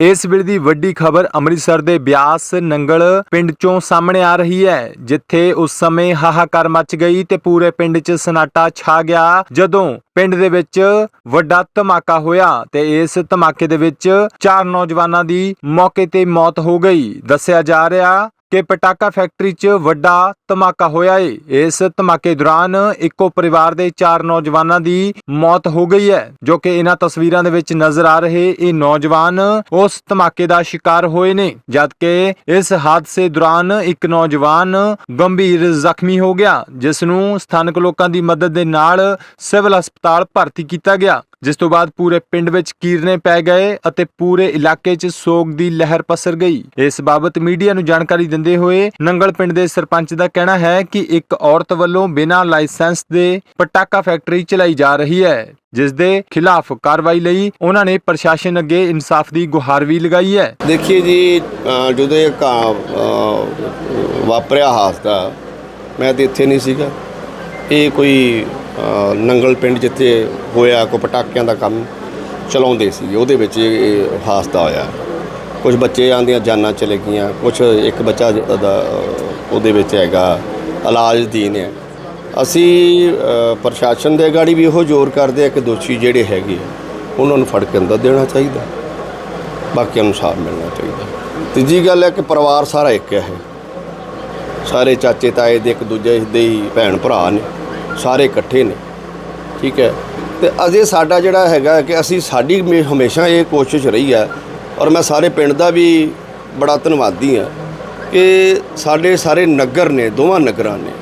ਇਸ ਵੇਲੇ ਦੀ ਵੱਡੀ ਖਬਰ ਅੰਮ੍ਰਿਤਸਰ ਦੇ ਬਿਆਸ ਨੰਗਲ ਪਿੰਡ ਚੋਂ ਸਾਹਮਣੇ ਆ ਰਹੀ ਹੈ, ਜਿੱਥੇ ਉਸ ਸਮੇਂ ਹਾਹਾਕਾਰ ਮਚ ਗਈ ਤੇ ਪੂਰੇ ਪਿੰਡ 'ਚ ਸਨਾਟਾ ਛਾ ਗਿਆ, ਜਦੋਂ ਪਿੰਡ ਦੇ ਵਿੱਚ ਵੱਡਾ ਧਮਾਕਾ ਹੋਇਆ ਤੇ ਇਸ ਧਮਾਕੇ ਦੇ ਵਿੱਚ ਚਾਰ ਨੌਜਵਾਨਾਂ ਦੀ ਮੌਕੇ ਤੇ ਮੌਤ ਹੋ ਗਈ। ਦੱਸਿਆ ਜਾ ਰਿਹਾ ਕਿ ਪਟਾਕਾ ਫੈਕਟਰੀ 'ਚ ਵੱਡਾ ਧਮਾਕਾ ਹੋਇਆ ਏ। ਇਸ ਧਮਾਕੇ ਦੌਰਾਨ ਇੱਕੋ ਪਰਿਵਾਰ ਦੇ ਚਾਰ ਨੌਜਵਾਨਾਂ ਦੀ ਮੌਤ ਹੋ ਗਈ ਹੈ, ਜੋ ਕਿ ਇਹਨਾਂ ਤਸਵੀਰਾਂ ਦੇ ਵਿੱਚ ਨਜ਼ਰ ਆ ਰਹੇ ਇਹ ਨੌਜਵਾਨ ਉਸ ਧਮਾਕੇ ਦਾ ਸ਼ਿਕਾਰ ਹੋਏ ਨੇ, ਜਦਕਿ ਇਸ ਹਾਦਸੇ ਦੌਰਾਨ ਇੱਕ ਨੌਜਵਾਨ ਗੰਭੀਰ ਜ਼ਖਮੀ ਹੋ ਗਿਆ, ਜਿਸ ਨੂੰ ਸਥਾਨਕ ਲੋਕਾਂ ਦੀ ਮਦਦ ਦੇ ਨਾਲ ਸਿਵਲ ਹਸਪਤਾਲ ਭਰਤੀ ਕੀਤਾ ਗਿਆ। ਜਿਸ ਤੋਂ ਬਾਅਦ ਪੂਰੇ ਪਿੰਡ ਵਿੱਚ ਕੀਰਨੇ ਪੈ ਗਏ ਅਤੇ ਪੂਰੇ ਇਲਾਕੇ 'ਚ ਸੋਗ ਦੀ ਲਹਿਰ ਪਸਰ ਗਈ। ਇਸ ਬਾਬਤ ਮੀਡੀਆ ਨੂੰ ਜਾਣਕਾਰੀ ਦਿੰਦੇ ਹੋਏ ਨੰਗਲ ਪਿੰਡ ਦੇ ਸਰਪੰਚ ਦਾ ਕਹਿਣਾ ਹੈ ਕਿ ਇੱਕ ਔਰਤ ਵੱਲੋਂ ਬਿਨਾਂ ਲਾਇਸੈਂਸ ਦੇ ਪਟਾਕਾ ਫੈਕਟਰੀ ਚਲਾਈ ਜਾ ਰਹੀ ਹੈ, ਜਿਸ ਦੇ ਖਿਲਾਫ ਕਾਰਵਾਈ ਲਈ ਉਹਨਾਂ ਨੇ ਪ੍ਰਸ਼ਾਸਨ ਅੱਗੇ ਇਨਸਾਫ ਦੀ ਗੁਹਾਰ ਵੀ ਲਗਾਈ ਹੈ। ਦੇਖੀਏ ਜੀ ਜਦੋਂ ਇਹ ਘਾ- ਵਾਪਰਿਆ ਹਾਦਸਾ, ਮੈਂ ਤੇ ਇੱਥੇ ਨਹੀਂ ਸੀਗਾ। ਇਹ ਕੋਈ ਨੰਗਲ ਪਿੰਡ ਜਿੱਥੇ ਹੋਇਆ ਕੋ ਪਟਾਕਿਆਂ ਦਾ ਕੰਮ ਚਲਾਉਂਦੇ ਸੀ ਉਹਦੇ ਵਿੱਚ ਇਹ ਇਹ ਹੋਇਆ। ਕੁਝ ਬੱਚੇ ਆਂਦੀਆਂ ਜਾਨਾਂ ਚਲੇ ਗਈਆਂ ਕੁਝ ਇੱਕ ਬੱਚਾ ਜ- ਉਹਦੇ ਵਿੱਚ ਹੈਗਾ ਇਲਾਜ ਦੀਨ ਹੈ। ਅਸੀਂ ਪ੍ਰਸ਼ਾਸਨ ਦੇ ਗਾੜੀ ਵੀ ਇਹੋ ਜ਼ੋਰ ਕਰਦੇ ਆ ਕਿ ਦੋਸ਼ੀ ਜਿਹੜੇ ਹੈਗੇ ਆ, ਉਹਨਾਂ ਨੂੰ ਫੜ ਕੇ ਅੰਦਰ ਦੇਣਾ ਚਾਹੀਦਾ। ਬਾਕੀਆਂ ਨੂੰ ਸਾਥ ਮਿਲਣਾ ਚਾਹੀਦਾ। ਤੀਜੀ ਗੱਲ ਹੈ ਕਿ ਪਰਿਵਾਰ ਸਾਰਾ ਇੱਕ ਹੈ ਸਾਰੇ ਚਾਚੇ ਤਾਏ ਦੇ ਇੱਕ ਦੂਜੇ ਦੇ ਹੀ ਭੈਣ ਭਰਾ ਨੇ। ਸਾਰੇ ਇਕੱਠੇ ਨੇ। ਠੀਕ ਹੈ। ਤੇ ਅਜੇ ਸਾਡਾ ਜਿਹੜਾ ਹੈਗਾ ਕਿ ਅਸੀਂ ਸਾਡੀ ਹਮੇ- ਹਮੇਸ਼ਾ ਇਹ ਕੋਸ਼ਿਸ਼ ਰਹੀ ਹੈ ਔਰ ਮੈਂ ਸਾਰੇ ਪਿੰਡ ਦਾ ਵੀ ਬੜਾ ਧੰਨਵਾਦੀ ਹਾਂ ਕਿ ਸਾਡੇ ਸਾਰੇ ਨਗਰ ਨੇ, ਦੋਵਾਂ ਨਗਰਾਂ ਨੇ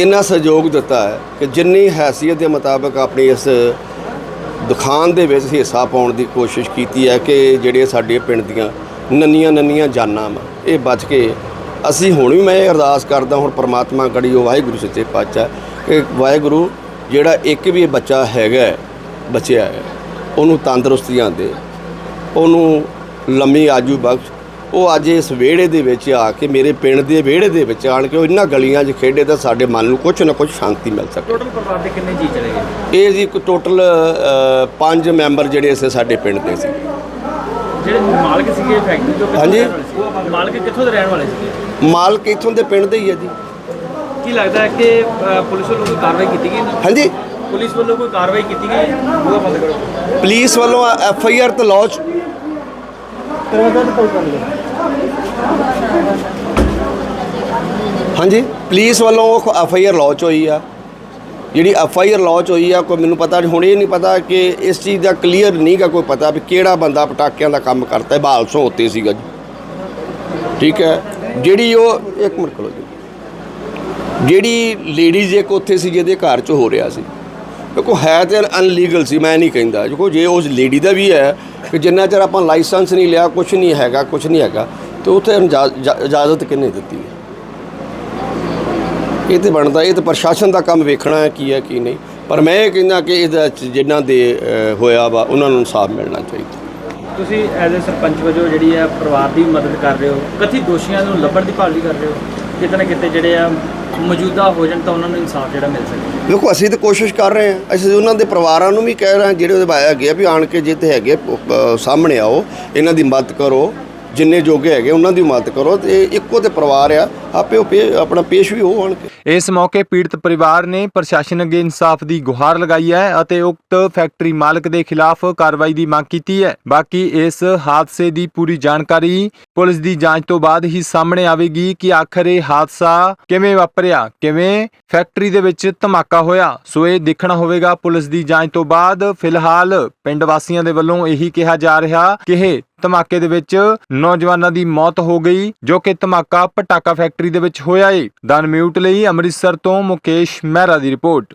ਇੰਨਾ ਸਹਿਯੋਗ ਦਿੱਤਾ ਹੈ ਕਿ ਜਿੰਨੀ ਹੈਸੀਅਤ ਦੇ ਮੁਤਾਬਕ ਆਪਣੀ ਇਸ ਦੁਕਾਨ ਦੇ ਵਿੱਚ ਹਿੱਸਾ ਪਾਉਣ ਦੀ ਕੋਸ਼ਿਸ਼ ਕੀਤੀ ਹੈ ਕਿ ਜਿਹੜੇ ਸਾਡੇ ਪਿੰਡ ਦੀਆਂ ਨੰਨੀਆਂ ਨੰਨੀਆਂ ਜਾਨਾਂ ਵਾ, ਇਹ ਬਚ ਕੇ ਅਸੀਂ ਹੁਣ ਵੀ ਮੈਂ ਇਹ ਅਰਦਾਸ ਕਰਦਾ ਹੁਣ ਪ੍ਰਮਾਤਮਾ ਗੜੀ ਉਹ ਵਾਹਿਗੁਰੂ ਸੱਚੇ ਪਾਤਸ਼ਾਹ ਕਿ ਵਾਹਿਗੁਰੂ ਜਿਹੜਾ ਇੱਕ ਵੀ ਬੱਚਾ ਹੈਗਾ ਬਚਿਆ ਹੈ ਉਹਨੂੰ ਤੰਦਰੁਸਤੀਆਂ ਦੇ ਉਹਨੂੰ ਲੰਮੀ ਆਜੂ ਬਖਸ਼ ਉਹ ਅੱਜ ਇਸ ਵਿਹੜੇ ਦੇ ਵਿੱਚ ਆ ਕੇ ਮੇਰੇ ਪਿੰਡ ਦੇ ਵਿਹੜੇ ਦੇ ਵਿੱਚ ਆਣ ਕੇ ਉਹ ਇਹਨਾਂ ਗਲੀਆਂ 'ਚ ਖੇਡੇ ਤਾਂ ਸਾਡੇ ਮਨ ਨੂੰ ਕੁਝ ਨਾ ਕੁਝ ਸ਼ਾਂਤੀ ਮਿਲ ਸਕੇ। ਟੋਟਲ ਪਰਿਵਾਰ ਦੇ ਕਿੰਨੇ ਜੀ ਚਲੇ ਗਏ? ਇਹ ਜੀ ਟੋਟਲ ਪੰਜ ਮੈਂਬਰ ਜਿਹੜੇ ਸੀ ਸਾਡੇ ਪਿੰਡ ਦੇ ਸੀ। ਜਿਹੜੇ ਮਾਲਕ ਸੀਗੇ ਫੈਕਟਰੀ ਤੋਂ ਹਾਂਜੀ। ਮਾਲਕ ਕਿੱਥੋਂ ਦੇ ਰਹਿਣ ਵਾਲੇ ਸੀਗੇ? ਮਾਲਕ ਇੱਥੋਂ ਦੇ ਪਿੰਡ ਦੇ ਹੀ ਹੈ ਜੀ। ਕੀ ਲੱਗਦਾ ਹੈ ਕਿ ਪੁਲਿਸ ਵੱਲੋਂ ਕੋਈ ਕਾਰਵਾਈ ਕੀਤੀ ਗਈ ਹਾਂਜੀ। ਪੁਲਿਸ ਵੱਲੋਂ ਕੋਈ ਕਾਰਵਾਈ ਕੀਤੀ ਗਈ? ਬੂਹਾ ਬੰਦ ਕਰੋ। ਪੁਲਿਸ ਵੱਲੋਂ ਐਫ ਆਈ ਆਰ ਤੇ ਲੌਂਚ ਹਾਂਜੀ। ਪੁਲਿਸ ਵੱਲੋਂ ਐਫ ਆਈ ਆਰ ਲੌਂਚ ਹੋਈ ਆ। ਜਿਹੜੀ ਐਫ ਆਈ ਆਰ ਲੌਂਚ ਹੋਈ ਆ, ਕੋਈ ਮੈਨੂੰ ਪਤਾ ਨਹੀਂ ਹੁਣ ਇਹ ਨਹੀਂ ਪਤਾ ਕਿ ਇਸ ਚੀਜ਼ ਦਾ ਕਲੀਅਰ ਨਹੀਂਗਾ ਕੋਈ ਪਤਾ ਵੀ ਕਿਹੜਾ ਬੰਦਾ ਪਟਾਕਿਆਂ ਦਾ ਕੰਮ ਕਰਦਾ ਹੈ ਬਾਲ ਸੌ ਉੱਤੇ ਸੀਗਾ ਜੀ। ਠੀਕ ਹੈ? ਜਿਹੜੀ ਉਹ, ਇੱਕ ਮਿੰਟ ਖਲੋ ਜੀ। ਜਿਹੜੀ ਲੇਡੀਜ਼ ਇੱਕ ਉੱਥੇ ਸੀ ਜਿਹਦੇ ਘਰ 'ਚ ਹੋ ਰਿਹਾ ਸੀ। ਦੇਖੋ, ਹੈ ਤੇ ਅਨਲੀਗਲ ਸੀ, ਮੈਂ ਨਹੀਂ ਕਹਿੰਦਾ। ਦੇਖੋ, ਜੇ ਉਸ ਲੇਡੀ ਦਾ ਵੀ ਹੈ ਕਿ ਜਿੰਨਾ ਚਿਰ ਆਪਾਂ ਲਾਇਸੈਂਸ ਨਹੀਂ ਲਿਆ ਕੁਝ ਨਹੀਂ ਹੈਗਾ ਕੁਝ ਨਹੀਂ ਹੈਗਾ, ਤੇ ਉੱਥੇ ਇਜਾਜ਼ਤ ਕਿੰਨੇ ਦਿੱਤੀ ਹੈ? ਇਹ ਤੇ ਬਣਦਾ ਇਹ ਤੇ ਪ੍ਰਸ਼ਾਸਨ ਦਾ ਕੰਮ ਵੇਖਣਾ ਹੈ ਕੀ ਹੈ ਕੀ ਨਹੀਂ। ਪਰ ਮੈਂ ਇਹ ਕਹਿੰਦਾ ਕਿ ਇਹਦਾ ਜਿਨ੍ਹਾਂ ਦੇ ਹੋਇਆ ਵਾ ਉਹਨਾਂ ਨੂੰ ਇਨਸਾਫ ਮਿਲਣਾ ਚਾਹੀਦਾ। ਤੁਸੀਂ ਐਜ਼ ਅ ਸਰਪੰਚ ਵਜੋਂ ਜਿਹੜੀ ਆ ਪਰਿਵਾਰ ਦੀ ਮਦਦ ਕਰ ਰਹੇ ਹੋ ਕਥਿਤ ਦੋਸ਼ੀਆਂ ਨੂੰ ਲੱਭਣ ਦੀ ਭਾਲ ਵੀ ਕਰ ਰਹੇ ਹੋ ਕਿਤੇ ਨਾ ਕਿਤੇ ਜਿਹੜੇ ਆ ਮੌਜੂਦਾ ਹੋ ਜਾਣ ਤਾਂ ਉਹਨਾਂ ਨੂੰ ਇਨਸਾਫ ਜਿਹੜਾ ਮਿਲ ਸਕੇ। ਦੇਖੋ ਅਸੀਂ ਤਾਂ ਕੋਸ਼ਿਸ਼ ਕਰ ਰਹੇ ਹਾਂ। ਅਸੀਂ ਉਹਨਾਂ ਦੇ ਪਰਿਵਾਰਾਂ ਨੂੰ ਵੀ ਕਹਿ ਰਹੇ ਹਾਂ ਜਿਹੜੇ ਉਹਦੇ ਭਾਈ ਹੈਗੇ ਆ ਵੀ ਆਣ ਕੇ ਜੇ ਤੇ ਹੈਗੇ ਸਾਹਮਣੇ ਆਓ ਇਹਨਾਂ ਦੀ ਮਦਦ ਕਰੋ ਜਿੰਨੇ ਜੋਗੇ ਹੈਗੇ ਉਹਨਾਂ ਦੀ ਮਦਦ ਕਰੋ ਤੇ ਇੱਕੋ ਤੇ ਪਰਿਵਾਰ ਆ। ਆਪੇ ਉਹ ਪੇ- ਆਪਣਾ ਪੇਸ਼ ਵੀ ਹੋ ਆਣ ਇਸ ਮੌਕੇ ਪੀੜਤ ਪਰਿਵਾਰ ਨੇ ਪ੍ਰਸ਼ਾਸਨ ਅੱਗੇ ਇਨਸਾਫ ਦੀ ਗੁਹਾਰ ਲਗਾਈ ਹੈ ਅਤੇ ਉਕਤ ਫੈਕਟਰੀ ਮਾਲਕ ਦੇ ਖਿਲਾਫ ਕਾਰਵਾਈ ਦੀ ਮੰਗ ਕੀਤੀ ਹੈ। ਬਾਕੀ ਇਸ ਹਾਦਸੇ ਦੀ ਪੂਰੀ ਜਾਣਕਾਰੀ ਪੁਲਿਸ ਦੀ ਜਾਂਚ ਤੋਂ ਬਾਅਦ ਹੀ ਸਾਹਮਣੇ ਆਵੇਗੀ ਕਿ ਆਖਰ ਇਹ ਹਾਦਸਾ ਕਿਵੇਂ ਵਾਪਰਿਆ, ਕਿਵੇਂ ਫੈਕਟਰੀ ਦੇ ਵਿੱਚ ਧਮਾਕਾ ਹੋਇਆ। ਸੋ ਇਹ ਦੇਖਣਾ ਹੋਵੇਗਾ ਪੁਲਿਸ ਦੀ ਜਾਂਚ ਤੋਂ ਬਾਅਦ। ਫਿਲਹਾਲ ਪਿੰਡ ਵਾਸੀਆਂ ਦੇ ਵੱਲੋਂ ਇਹੀ ਕਿਹਾ ਜਾ ਰਿਹਾ ਕਿ ਇਹ ਧਮਾਕੇ ਦੇ ਵਿੱਚ ਨੌਜਵਾਨਾਂ ਦੀ ਮੌਤ ਹੋ ਗਈ, ਜੋ ਕਿ ਧਮਾਕਾ ਪਟਾਕਾ ਫੈਕਟਰੀ ਫੈਕਟਰੀ ਦੇ ਵਿੱਚ ਹੋਇਆ ਏ। ਦਨ ਮਿਊਟ ਲਈ ਅੰਮ੍ਰਿਤਸਰ ਤੋਂ ਮੁਕੇਸ਼ ਮਹਿਰਾ ਦੀ ਰਿਪੋਰਟ।